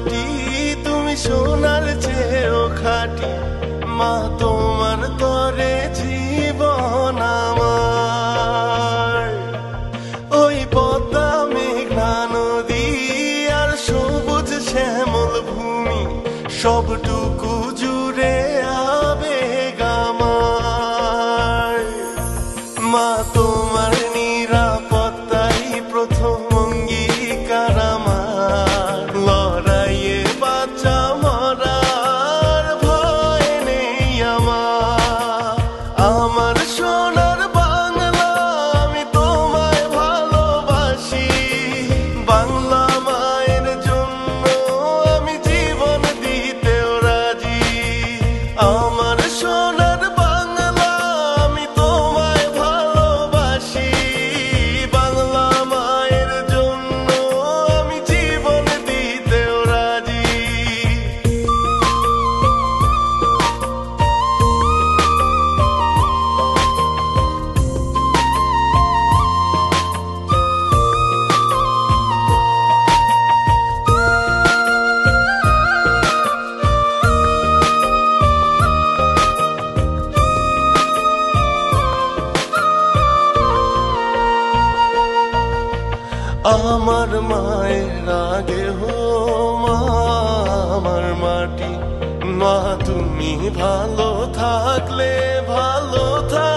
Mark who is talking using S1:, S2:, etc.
S1: মাটি তুমি সোনার চেয়েও খাটি। মা, তোমার তরে জীবন আমার। ওই পদ্মা, মেঘনা নদী আর সবুজ শ্যামল ভূমি, সবটুকু আমার মায়ের আগে হো আমার মাটি মা তুমি ভালো থাকলে ভালো থাক